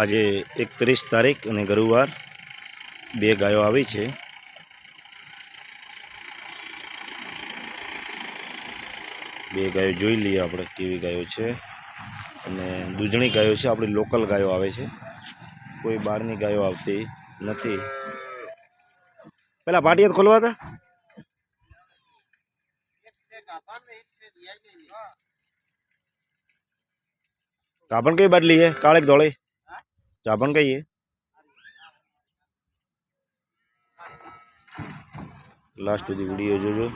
આજે એકત્રીસ તારીખ અને ગરુવાર બે ગાયો આવી છે. બે ગાયો જોઈ લઈએ આપણે કેવી ગાયો છે અને દૂધણી ગાયો છે, આપણી લોકલ ગાયો આવે છે. કોઈ બહારની ગાયો આવતી નથી. પેલા પાટિયા ખોલવા હતા? ચાપણ કઈ છે કાળે કે ધોળી ચાપણ કઈ છે લાસ્ટ સુધી વીડિયો જોજો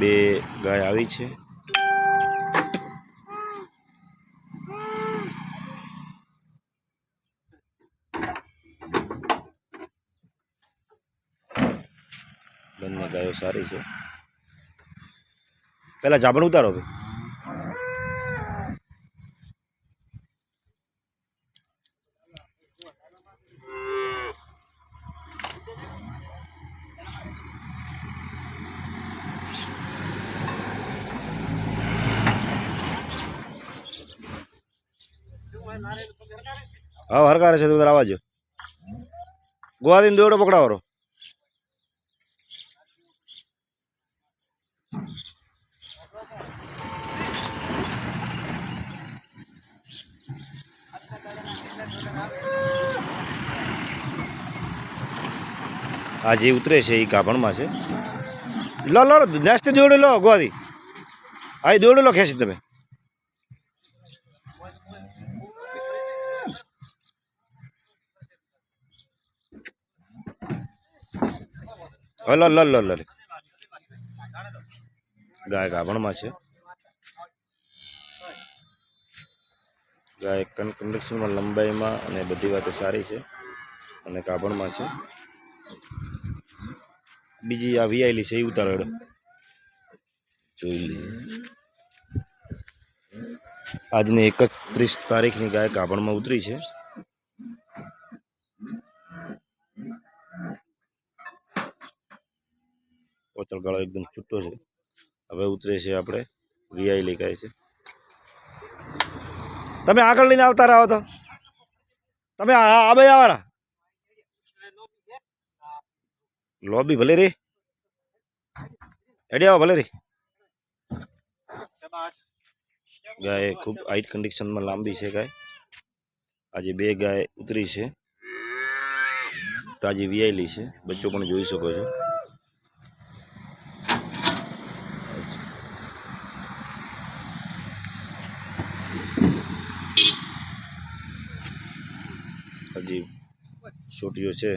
બે ગાય આવી છે। બંને ગાયો સારી છે। પેલા જાબણ ઉતારો ભાઈ હા હરકારે છે ઉધર આવવા જો ગોવાદીને દોડો પકડાવો આ જે ઉતરે છે એ કાપણમાં છે. લો લો નેક્સ્ટ દોડો લો ગોવાદી આ દોડો લો, ખેંચી તમે. હલો લો લો લો ગાય ગાભણમાં છે. ગાય કન્સ્ટ્રક્શનમાં લંબાઈમાં અને બધી વાતે સારી છે અને કાભણમાં છે. બીજી આ વીઆઈલી છે એ ઉતારો હેડો. જોઈ આજની એકત્રીસ તારીખની ગાય કાભણમાં ઉતરી છે. ગાળો એકદમ છૂટો છે. હવે ઉતરે છે આપણે વીઆઈલી ગાય છે. તમે આગળ લઈને આવતા રહો તો. તમે આ આ ભાઈ આવારા લોબી ભલે રે. એડી આવો ભલે રે. ગાય ખૂબ હાઈટ કન્ડિશનમાં લાંબી છે ગાય. આજે બે ગાય ઉતરી છે. તાજી વિયાયેલી છે. બચ્ચો પણ જોઈ શકો છો. હજી છૂટ્યો છે.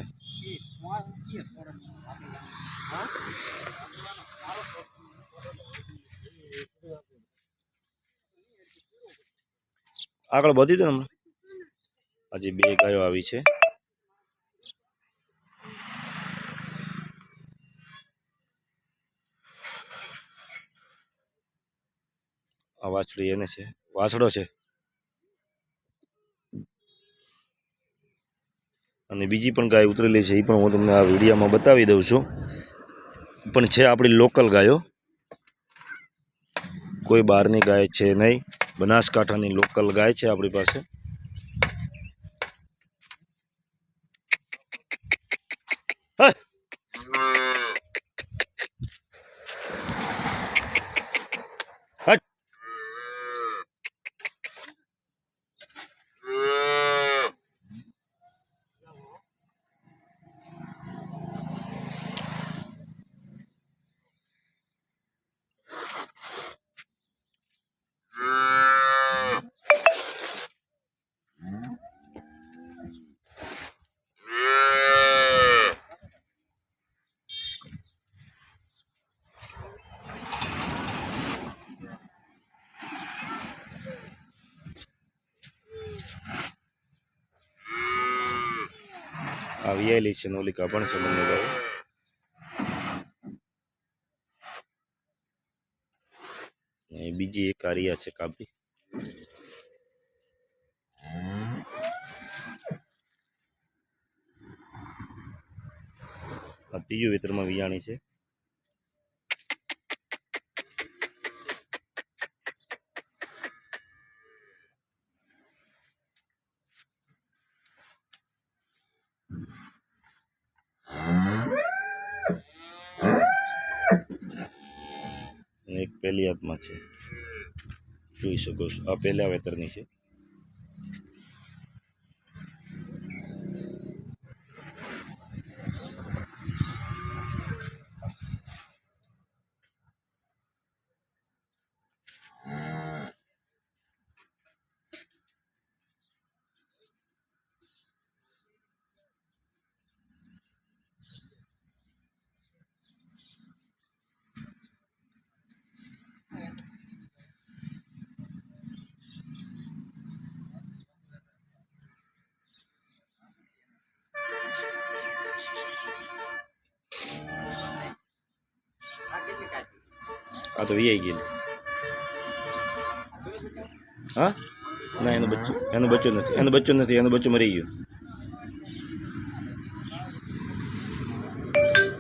આગળ વધી દો હમણાં. હજી બે ગાયો આવી છે. આ વાછડી એને છે. વાછડો છે. અને બીજી પણ ગાય ઉતરેલી છે, એ પણ હું તમને આ વિડીયામાં બતાવી દઉં છું. પણ છે આપણી લોકલ ગાયો. કોઈ બહારની ગાય છે નહીં. બનાસકાંઠાની લોકલ ગાય છે આપણી પાસે હે! હટ! આ વિયાયેલી છે નોલિકા પણ છે બંને અને બીજી એક આરિયા છે કાપી. ત્રીજું વેતરમાં વિયાણી છે. પહેલી હાથમાં છે. જોઈ શકો છો. આ પહેલા વેતરની છે. આ તો વીઆઈ ગયેલી હા ના એનું બચ્ચું એનું બચ્ચું નથી એનું બચ્ચું નથી એનું બચ્ચું મરી ગયું